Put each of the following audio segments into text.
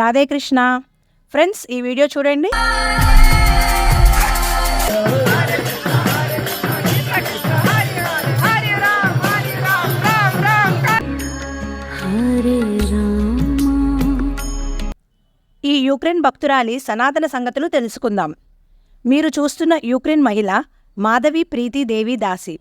Radhe Krishna friends ఈ video చూడండి. ఈ యుక్రెయిన్ భక్తురాలి సనాతన సంగతులు తెలుసుకుందాం. మీరు చూస్తున్న యుక్రెయిన్ మహిళ మాధవి ప్రీతి దేవి దాసి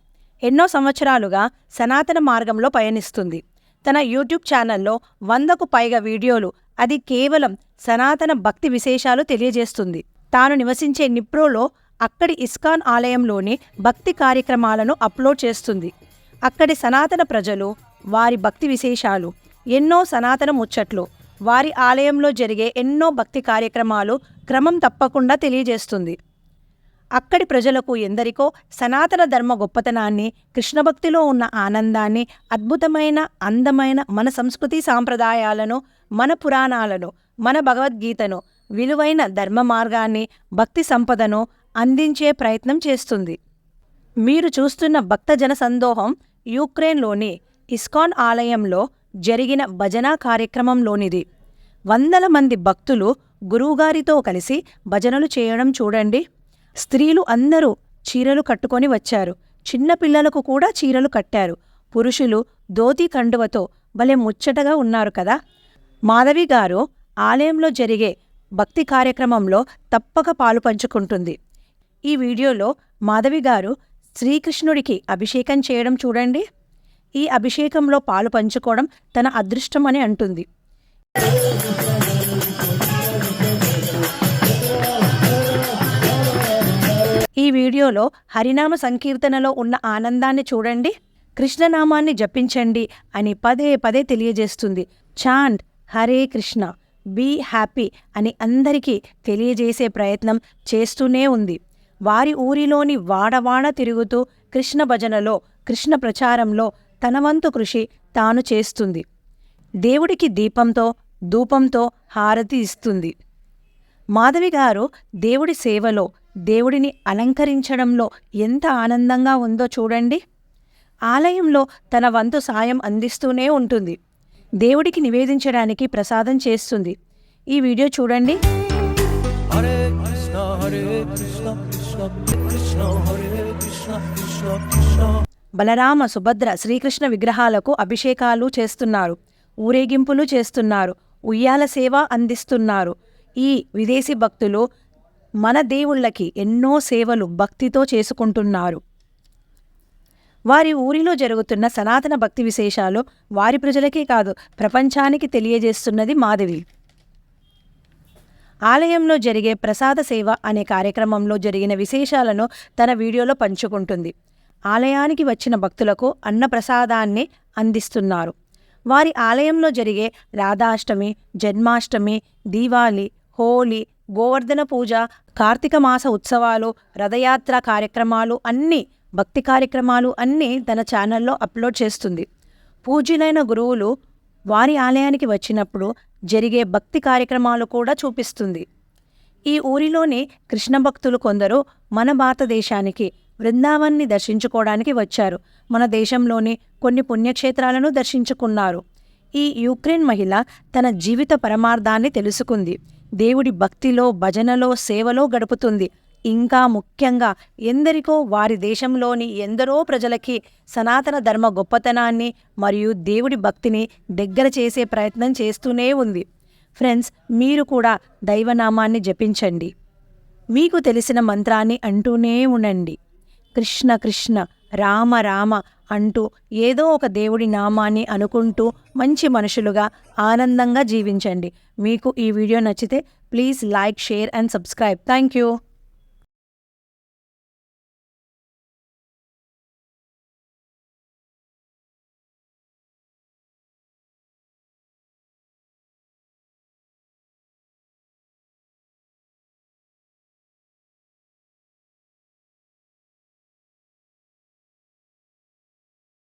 ఎన్నో సంవత్సరాలుగా సనాతన మార్గంలో పయనిస్తుంది. తన యూట్యూబ్ ఛానల్లో వందకు పైగా వీడియోలు అది కేవలం సనాతన భక్తి విశేషాలు తెలియజేస్తుంది. తాను నివసించే నిప్రోలో అక్కడి ఇస్కాన్ ఆలయంలోని భక్తి కార్యక్రమాలను అప్లోడ్ చేస్తుంది. అక్కడి సనాతన ప్రజలు వారి భక్తి విశేషాలు ఎన్నో సనాతన ముచ్చట్లు వారి ఆలయంలో జరిగే ఎన్నో భక్తి కార్యక్రమాలు క్రమం తప్పకుండా తెలియజేస్తుంది. అక్కడి ప్రజలకు ఎందరికో సనాతన ధర్మ గొప్పతనాన్ని కృష్ణభక్తిలో ఉన్న ఆనందాన్ని అద్భుతమైన అందమైన మన సంస్కృతి సాంప్రదాయాలను మన పురాణాలను మన భగవద్గీతను విలువైన ధర్మ మార్గాన్ని భక్తి సంపదను అందించే ప్రయత్నం చేస్తుంది. మీరు చూస్తున్న భక్తజన సందోహం యుక్రెయిన్లోని ఇస్కాన్ ఆలయంలో జరిగిన భజనా కార్యక్రమంలోనిది. వందల మంది భక్తులు గురువుగారితో కలిసి భజనలు చేయడం చూడండి. స్త్రీలు అందరూ చీరలు కట్టుకొని వచ్చారు. చిన్నపిల్లలకు కూడా చీరలు కట్టారు. పురుషులు ధోతి కండువతో భలే ముచ్చటగా ఉన్నారు కదా. మాధవి గారు ఆలయంలో జరిగే భక్తి కార్యక్రమంలో తప్పక పాలు పంచుకుంటుంది. ఈ వీడియోలో మాధవి గారు శ్రీకృష్ణుడికి అభిషేకం చేయడం చూడండి. ఈ అభిషేకంలో పాలు పంచుకోవడం తన అదృష్టం అని అంటుంది. ఈ వీడియోలో హరినామ సంకీర్తనలో ఉన్న ఆనందాన్ని చూడండి కృష్ణనామాన్ని జపించండి అని పదే పదే తెలియజేస్తుంది. చాండ్ హరే కృష్ణ బీ హ్యాపీ అని అందరికీ తెలియజేసే ప్రయత్నం చేస్తూనే ఉంది. వారి ఊరిలోని వాడవాడ తిరుగుతూ కృష్ణ భజనలో కృష్ణ ప్రచారంలో తన వంతు కృషి తాను చేస్తుంది. దేవుడికి దీపంతో ధూపంతో హారతి ఇస్తుంది. మాధవి గారు దేవుడి సేవలో దేవుడిని అలంకరించడంలో ఎంత ఆనందంగా ఉందో చూడండి. ఆలయంలో తన వంతు సాయం అందిస్తూనే ఉంటుంది. దేవుడికి నివేదించడానికి ప్రసాదం చేస్తుంది. ఈ వీడియో చూడండి. బలరామ సుభద్ర శ్రీకృష్ణ విగ్రహాలకు అభిషేకాలు చేస్తున్నారు. ఊరేగింపులు చేస్తున్నారు. ఉయ్యాల సేవ అందిస్తున్నారు. ఈ విదేశీ భక్తులు మన దేవుళ్ళకి ఎన్నో సేవలు భక్తితో చేసుకుంటున్నారు. వారి ఊరిలో జరుగుతున్న సనాతన భక్తి విశేషాలు వారి ప్రజలకే కాదు ప్రపంచానికి తెలియజేస్తున్నది మాధవి. ఆలయంలో జరిగే ప్రసాద సేవ అనే కార్యక్రమంలో జరిగిన విశేషాలను తన వీడియోలో పంచుకుంటుంది. ఆలయానికి వచ్చిన భక్తులకు అన్నప్రసాదాన్ని అందిస్తున్నారు. వారి ఆలయంలో జరిగే రాధాష్టమి జన్మాష్టమి దీవాలి హోలీ గోవర్ధన పూజ కార్తీక మాస ఉత్సవాలు రథయాత్ర కార్యక్రమాలు అన్నీ భక్తి కార్యక్రమాలు అన్నీ తన ఛానల్లో అప్లోడ్ చేస్తుంది. పూజ్యులైన గురువులు వారి ఆలయానికి వచ్చినప్పుడు జరిగే భక్తి కార్యక్రమాలు కూడా చూపిస్తుంది. ఈ ఊరిలోని కృష్ణ భక్తులు కొందరు మన భారతదేశానికి బృందావన్ని దర్శించుకోవడానికి వచ్చారు. మన దేశంలోని కొన్ని పుణ్యక్షేత్రాలను దర్శించుకున్నారు. ఈ యుక్రెయిన్ మహిళ తన జీవిత పరమార్థాన్ని తెలుసుకుంది. దేవుడి భక్తిలో భజనలో సేవలో గడుపుతుంది. ఇంకా ముఖ్యంగా ఎందరికో వారి దేశంలోని ఎందరో ప్రజలకి సనాతన ధర్మ గొప్పతనాన్ని మరియు దేవుడి భక్తిని దగ్గర చేసే ప్రయత్నం చేస్తూనే ఉంది. ఫ్రెండ్స్ మీరు కూడా దైవనామాన్ని జపించండి. మీకు తెలిసిన మంత్రాన్ని అంటూనే ఉండండి. కృష్ణ కృష్ణ రామ రామ అంటూ ఏదో ఒక దేవుడి నామాన్ని అనుకుంటూ మంచి మనుషులుగా ఆనందంగా జీవించండి. మీకు ఈ వీడియో నచ్చితే please like share and subscribe. Thank you.